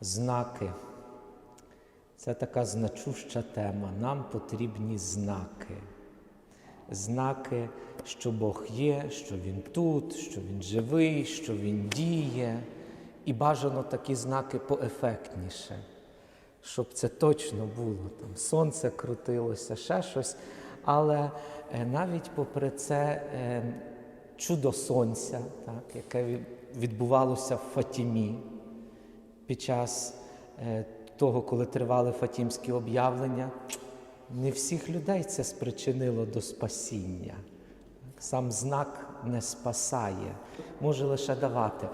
Знаки. Це така значуща тема. Нам потрібні знаки. Знаки, що Бог є, що Він тут, що Він живий, що Він діє. І бажано такі знаки поефектніше, щоб це точно було. Там сонце крутилося, ще щось. Але е, навіть попри це е, чудо сонця, так, яке відбувалося в Фатімі під час е, того, коли тривали фатімські об'явлення, не всіх людей це спричинило до спасіння. Сам знак не спасає, може лише давати.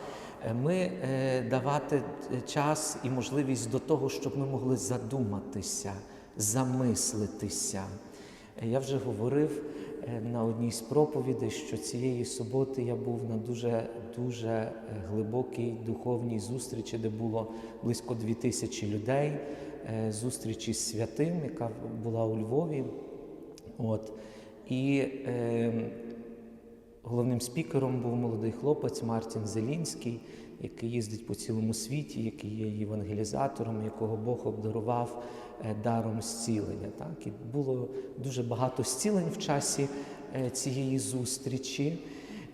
Е, Ми е, давати час і можливість до того, щоб ми могли задуматися, замислитися. Я вже говорив е, на одній з проповідей, що цієї суботи я був на дуже дуже е, глибокій духовній зустрічі, де було близько дві тисячі людей. е, Зустрічі з святим, яка була у Львові. От. І е, головним спікером був молодий хлопець Мартін Зелінський, який їздить по цілому світі, який є євангелізатором, якого Бог обдарував е, даром зцілення. Так? І було дуже багато зцілень в часі е, цієї зустрічі.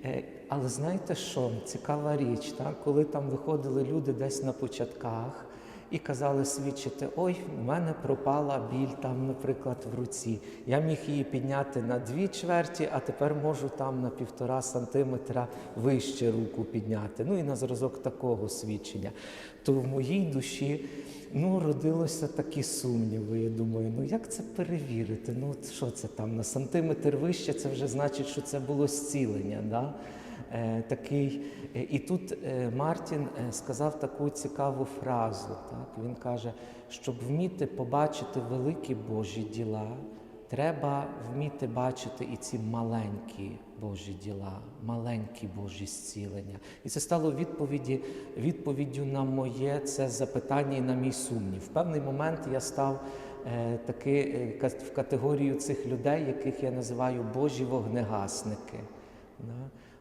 Е, Але знаєте що? Цікава річ, так? коли там виходили люди десь на початках і казали свідчити: ой, в мене пропала біль там, наприклад, в руці. Я міг її підняти на дві чверті, а тепер можу там на півтора сантиметра вище руку підняти. Ну і на зразок такого свідчення. То в моїй душі ну, родилося такі сумніви. Я думаю, ну як це перевірити? Ну що це там на сантиметр вище? Це вже значить, що це було зцілення. Да? Е, такий. Е, І тут е, Мартін сказав таку цікаву фразу. Так? Він каже, щоб вміти побачити великі Божі діла, треба вміти бачити і ці маленькі Божі діла, маленькі Божі зцілення. І це стало відповіді, відповіддю на моє це запитання і на мій сумнів. В певний момент я став таки в категорію цих людей, яких я називаю Божі вогнегасники.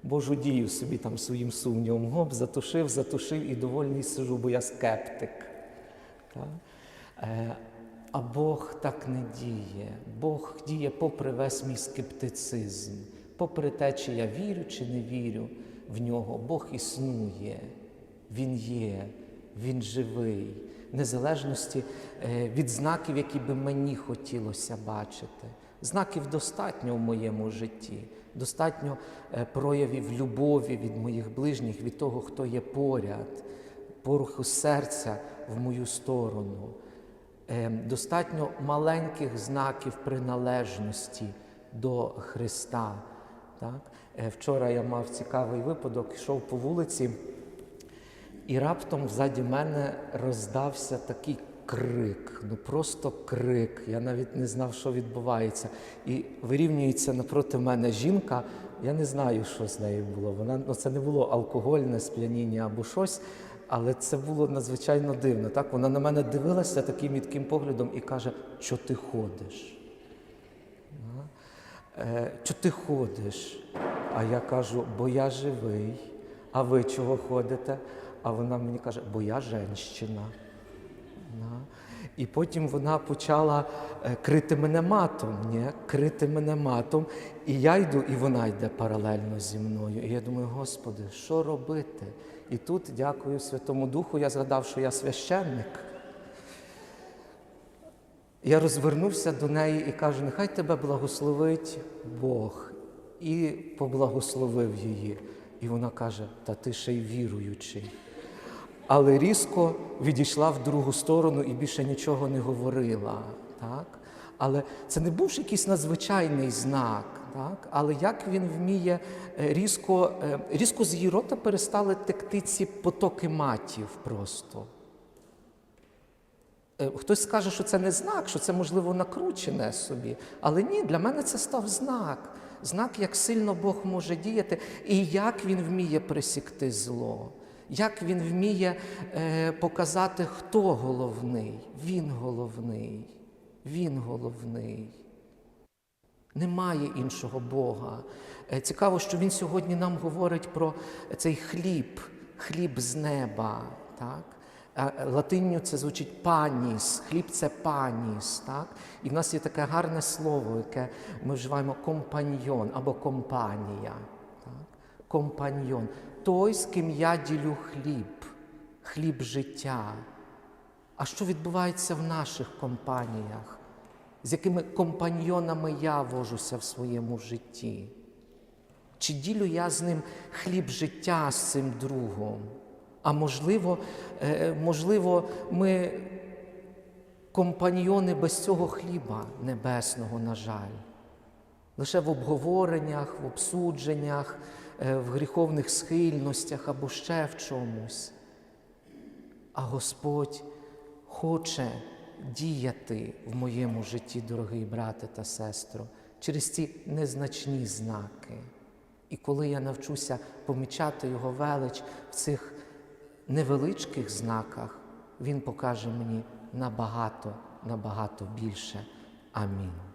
Божу дію собі там своїм сумнівом. Гоп, затушив, затушив і довольний сижу, бо я скептик. Так? Е, а Бог так не діє. Бог діє попри весь мій скептицизм, попри те, чи я вірю, чи не вірю в нього. Бог існує, Він є, Він живий, незалежності е, від знаків, які би мені хотілося бачити. Знаків достатньо в моєму житті, достатньо е, проявів любові від моїх ближніх, від того, хто є поряд, поруху серця в мою сторону. Е, Достатньо маленьких знаків приналежності до Христа. Так? Е, Вчора я мав цікавий випадок, йшов по вулиці, і раптом ззаді мене роздався такий крик, ну просто крик. Я навіть не знав, що відбувається. І вирівнюється напроти мене жінка. Я не знаю, що з нею було. Вона ну, це не було алкогольне сп'яніння або щось, але це було надзвичайно дивно. Так вона на мене дивилася таким мітким поглядом і каже: що ти ходиш? Е, Чого ти ходиш? А я кажу, бо я живий. А ви чого ходите? А вона мені каже, бо я женщина. І потім вона почала е, крити мене матом, ні? крити мене матом. І я йду, і вона йде паралельно зі мною. І я думаю, Господи, що робити? І тут, дякую Святому Духу, я згадав, що я священник. Я розвернувся до неї і кажу, нехай тебе благословить Бог. І поблагословив її. І вона каже, та ти ще й віруючий. Але різко відійшла в другу сторону і більше нічого не говорила. Так? Але це не був якийсь надзвичайний знак. Так? Але як він вміє е, різко, е, різко з її рота перестали текти ці потоки матів просто. Е, Хтось скаже, що це не знак, що це, можливо, накручене собі. Але ні, для мене це став знак. Знак, як сильно Бог може діяти, і як Він вміє присікти зло, як Він вміє е, показати, хто головний. Він головний. Він головний. Немає іншого Бога. Е, Цікаво, що Він сьогодні нам говорить про цей хліб, хліб з неба. Так? Латинню це звучить паніс, хліб це паніс. Так? І в нас є таке гарне слово, яке ми вживаємо компаньйон або компанія. Так? Компаньйон. Той, з ким я ділю хліб, хліб життя. А що відбувається в наших компаніях? З якими компаньйонами я вожуся в своєму житті? Чи ділю я з ним хліб життя з цим другом? А можливо, е, можливо, ми компаньйони без цього хліба небесного, на жаль. Лише в обговореннях, в обсудженнях, е, в гріховних схильностях або ще в чомусь. А Господь хоче діяти в моєму житті, дорогий брате та сестро, через ці незначні знаки. І коли я навчуся помічати Його велич в цих невеличких знаках, Він покаже мені набагато, набагато більше. Амінь.